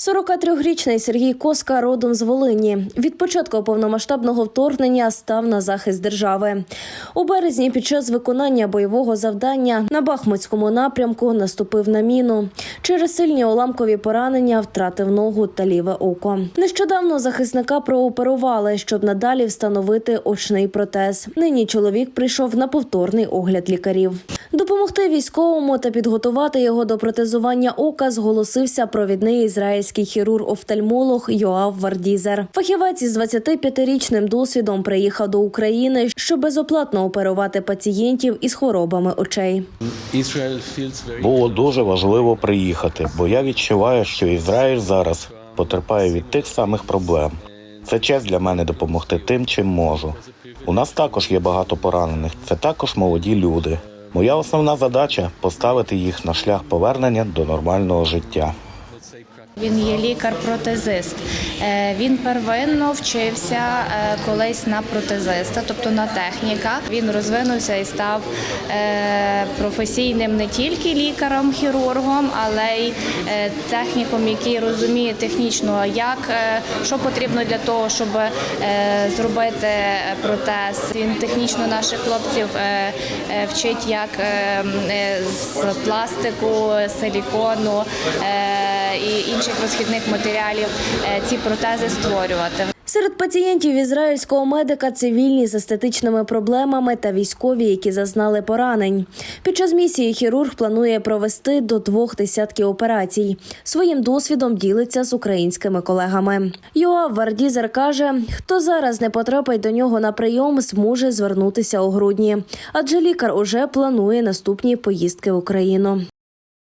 43-річний Сергій Коска родом з Волині. Від початку повномасштабного вторгнення став на захист держави. У березні під час виконання бойового завдання на Бахмутському напрямку наступив на міну. Через сильні уламкові поранення втратив ногу та ліве око. Нещодавно захисника прооперували, щоб надалі встановити очний протез. Нині чоловік прийшов на повторний огляд лікарів. Допомогти військовому та підготувати його до протезування ока зголосився провідний ізраїльський хірург-офтальмолог Йоав Вардізер. Фахівець із 25-річним досвідом приїхав до України, щоб безоплатно оперувати пацієнтів із хворобами очей. Було дуже важливо приїхати, бо я відчуваю, що Ізраїль зараз потерпає від тих самих проблем. Це честь для мене допомогти тим, чим можу. У нас також є багато поранених. Це також молоді люди. Моя основна задача поставити їх на шлях повернення до нормального життя. Він є лікар-протезист. Е, Він первинно вчився е, колись на протезиста, тобто на техніка. Він розвинувся і став е, професійним не тільки лікарем-хірургом, але й техніком, який розуміє технічно, як що потрібно для того, щоб зробити протез. Він технічно наших хлопців вчить, як е, м, е, з пластику, силікону. І інших розхідних матеріалів е, ці протези створювати. Серед пацієнтів ізраїльського медика цивільні з естетичними проблемами та військові, які зазнали поранень. Під час місії хірург планує провести до двох десятків операцій. Своїм досвідом ділиться з українськими колегами. Йоав Вардізер каже, хто зараз не потрапить до нього на прийом, зможе звернутися у грудні, адже лікар уже планує наступні поїздки в Україну.